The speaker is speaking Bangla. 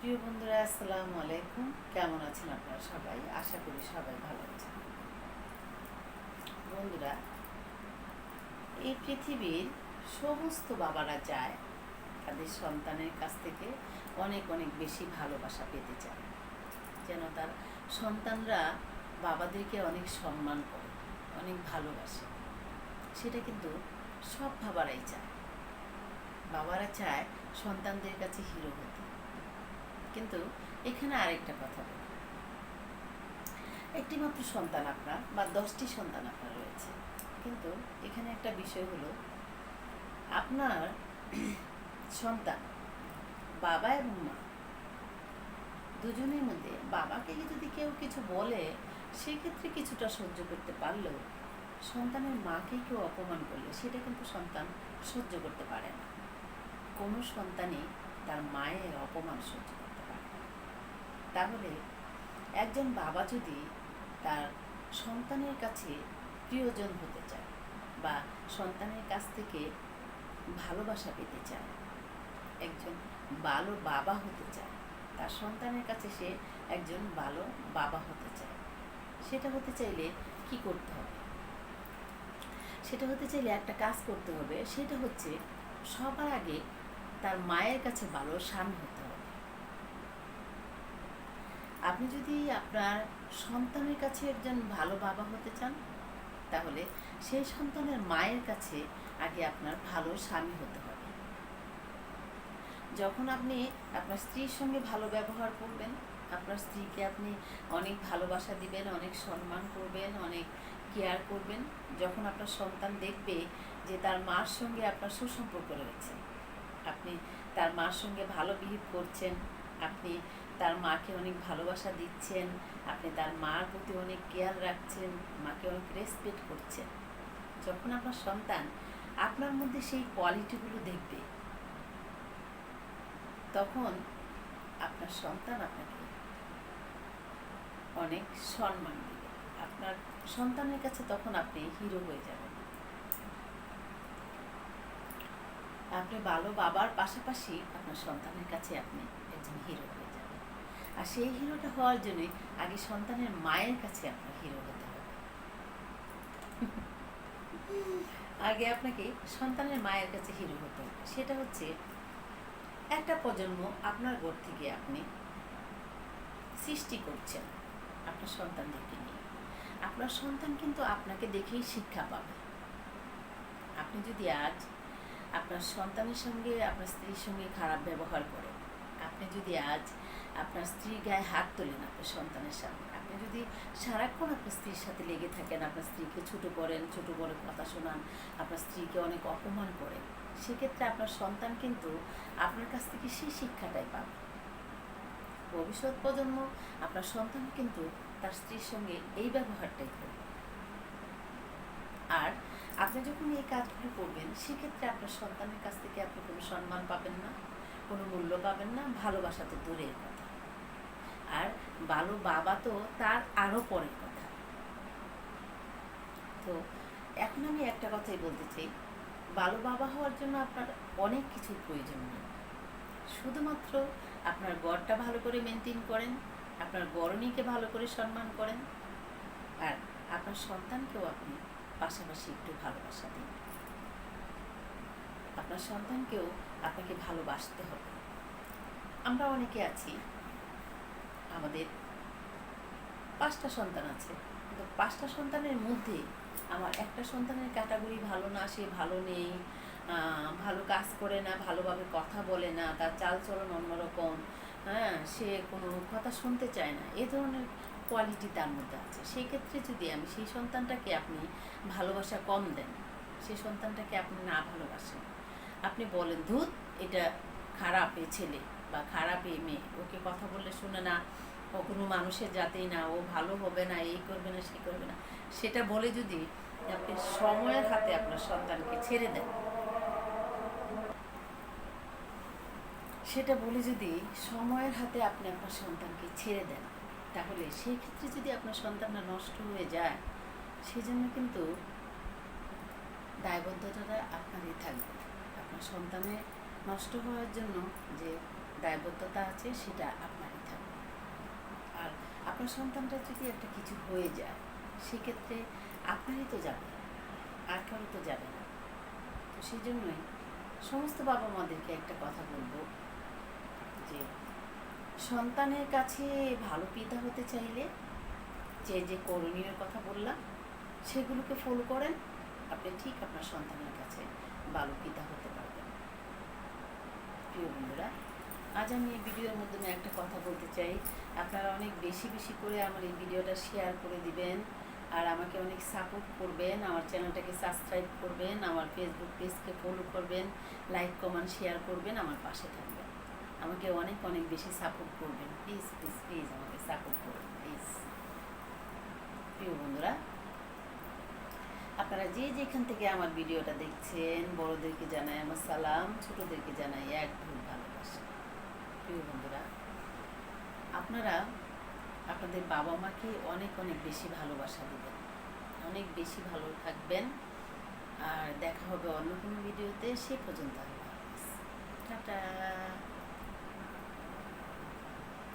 প্রিয় বন্ধুরা, আসসালামু আলাইকুম। কেমন আছেন আপনারা সবাই? আশা করি সবাই ভালো আছেন। বন্ধুরা, এই পৃথিবীর সমস্ত বাবারা চায় তাদের সন্তানের কাছ থেকে অনেক অনেক বেশি ভালোবাসা পেতে চায়। যেন তার সন্তানরা বাবাদেরকে অনেক সম্মান করে, অনেক ভালোবাসে। সেটা কিন্তু সব বাবারাই চায়। বাবারা চায় সন্তানদের কাছে হিরো হতে কিন্তু এখানে আরেকটা কথা বলি। একটি মাত্র সন্তান আপনার বা দশটি সন্তান আপনার রয়েছে। কিন্তু এখানে একটা বিষয় হলো, আপনার সন্তান, বাবা এবং মা, দুজনের মধ্যে বাবাকে যদি কেউ কিছু বলে, সেক্ষেত্রে কিছুটা সহ্য করতে পারলেও সন্তানের মাকে কেউ অপমান করলে সেটা কিন্তু সন্তান সহ্য করতে পারে না। কোনো সন্তানই তার মায়ের অপমান সহ্য না তাহলে একজন বাবা যদি তার সন্তানের কাছে প্রিয়জন হতে চায় বা সন্তানের কাছ থেকে ভালোবাসা পেতে চায়, একজন ভালো বাবা হতে চায়, তার সন্তানের কাছে সে একজন ভালো বাবা হতে চায়, সেটা হতে চাইলে কি করতে হবে? সেটা হতে চাইলে একটা কাজ করতে হবে, সেটা হচ্ছে সবার আগে তার মায়ের কাছে ভালো স্বামী হতে আপনি যদি আপনার সন্তানের কাছে একজন ভালো বাবা হতে চান, তাহলে সেই সন্তানের মায়ের কাছে আগে আপনার ভালো স্বামী হতে হবে। যখন আপনি আপনার স্ত্রীর সঙ্গে ভালো ব্যবহার করবেন, আপনার স্ত্রীকে আপনি অনেক ভালোবাসা দিবেন, অনেক সম্মান করবেন, অনেক কেয়ার করবেন, যখন আপনার সন্তান দেখবে যে তার মার সঙ্গে আপনার সুসম্পর্ক রয়েছে, আপনি তার মার সঙ্গে ভালো বিহেভ করছেন আপনি তার মাকে অনেক ভালোবাসা দিচ্ছেন, আপনি তার মার প্রতি অনেক কেয়ার রাখছেন, মাকে অনেক রেসপেক্ট করছেন। যখন আপনার সন্তান আপনার মধ্যে সেই কোয়ালিটিগুলো দেখবে, তখন আপনার সন্তান আপনাকে অনেক সম্মান দেবে। আপনার সন্তানের কাছে তখন আপনি হিরো হয়ে যাবেন। আপনি ভালো বাবার পাশাপাশি আপনার সন্তানের কাছে আপনি একজন হিরো হয়ে যাবেন আর সেই হিরোটা হওয়ার জন্য আগে সন্তানের মায়ের কাছে আপনার হিরো হতে হবে। আগে আপনাকে সন্তানের মায়ের কাছে হিরো হতে হবে। সেটা হচ্ছে, একটা প্রজন্ম আপনার ঘর থেকে আপনি সৃষ্টি করছেন আপনার সন্তানদেরকে নিয়ে। আপনার সন্তান কিন্তু আপনাকে দেখেই শিক্ষা পাবে। আপনি যদি আজ আপনার সন্তানের সঙ্গে, আপনার স্ত্রীর সঙ্গে খারাপ ব্যবহার করেন আপনি যদি আজ আপনার স্ত্রীর গায়ে হাত তোলেন আপনার সন্তানের সামনে, আপনি যদি সারাক্ষণ আপনার স্ত্রীর সাথে লেগে থাকেন, আপনার স্ত্রীকে ছোটো করেন, ছোটো বড় কথা শোনান, আপনার স্ত্রীকে অনেক অপমান করেন, সেক্ষেত্রে আপনার সন্তান কিন্তু আপনার কাছ থেকে সেই শিক্ষাটাই পাবে। ভবিষ্যৎ প্রজন্ম আপনার সন্তান কিন্তু তার স্ত্রীর সঙ্গে এই ব্যবহারটাই করবে। আর আপনি যখন এই কাজগুলো করবেন, সেক্ষেত্রে আপনার সন্তানের কাছ থেকে আপনি কোনো সম্মান পাবেন না। কোনো মূল্য পাবেন না, ভালোবাসা তো দূরের কথা। আর ভালো বাবা তো তার আরও পরের কথা। তো এখন আমি একটা কথাই বলতে চাই ভালো বাবা হওয়ার জন্য আপনার অনেক কিছুর প্রয়োজন নেই। শুধুমাত্র আপনার গড়টা ভালো করে মেনটেন করেন, আপনার গরণীকে ভালো করে সম্মান করেন, আর আপনার সন্তানকেও আপনি পাশাপাশি একটু ভালোবাসা দিন। আপনার সন্তানকেও আপনাকে ভালোবাসতে হবে। আমরা অনেকে আছি, আমাদের পাঁচটা সন্তান আছে, কিন্তু পাঁচটা সন্তানের মধ্যে আমার একটা সন্তানের ক্যাটাগরি ভালো না, সে ভালো নেই ভালো কাজ করে না, ভালোভাবে কথা বলে না, তার চালচলন অন্যরকম হ্যাঁ সে কোনো কথা শুনতে চায় না, এ ধরনের কোয়ালিটি তার মধ্যে আছে। সেই ক্ষেত্রে যদি আমি সেই সন্তানটাকে আপনি ভালোবাসা কম দেন, সেই সন্তানটাকে আপনি না ভালোবাসেন আপনি বলেন, ধুত, এটা খারাপ এ ছেলে বা খারাপ এ মেয়ে। ওকে কথা বললে শুনে না কোনো মানুষের জাতেই না, ও ভালো হবে না, এই করবে না সে করবে না। সেটা বলে যদি আপনি সময়ের হাতে আপনার সন্তানকে ছেড়ে দেন, সেটা বলে যদি সময়ের হাতে আপনি আপনার সন্তানকে ছেড়ে দেন, তাহলে সেই ক্ষেত্রে যদি আপনার সন্তানটা নষ্ট হয়ে যায়, সেজন্য কিন্তু দায়বদ্ধতাটা আপনারই থাকবে। সন্তানের নষ্ট হওয়ার জন্য যে দায়বদ্ধতা আছে, সেটা আপনারই থাকবে। আর আপনার সন্তানটা যদি একটা কিছু হয়ে যায়, সেক্ষেত্রে আপনারই তো যাবে আর কারও তো যাবে না। তো সেই জন্যই সমস্ত বাবা মাদেরকে একটা কথা বলব, যে সন্তানের কাছে ভালো পিতা হতে চাইলে যে যে করণীয় কথা বললাম, সেগুলোকে ফলো করেন। আপনি ঠিক আপনার সন্তানের কাছে ভালো পিতা হতে পারবেন প্রিয় বন্ধুরা, আজ আমি এই ভিডিওর মাধ্যমে একটা কথা বলতে চাই। আপনারা অনেক বেশি বেশি করে আমার এই ভিডিওটা শেয়ার করে দিবেন আর আমাকে অনেক সাপোর্ট করবেন। আমার চ্যানেলটাকে সাবস্ক্রাইব করবেন, আমার ফেসবুক পেজকে ফলো করবেন লাইক কমেন্ট শেয়ার করবেন, আমার পাশে থাকবেন। আমাকে অনেক অনেক বেশি সাপোর্ট করবেন। প্লিজ প্লিজ প্লিজ আমাকে সাপোর্ট করবেন প্লিজ প্রিয় বন্ধুরা আপনারা যে যেখান থেকে আমার ভিডিওটা দেখছেন, বড়দেরকে জানাই আমার সালাম, ছোটদেরকে জানাই এক ভুল ভালোবাসা। প্রিয় বন্ধুরা, আপনারা আপনাদের বাবা মাকে অনেক অনেক বেশি ভালোবাসা দেবেন। অনেক বেশি ভালো থাকবেন। আর দেখা হবে অন্য কোনো ভিডিওতে, সে পর্যন্ত আল্লাহ হাফেজ। টাটা।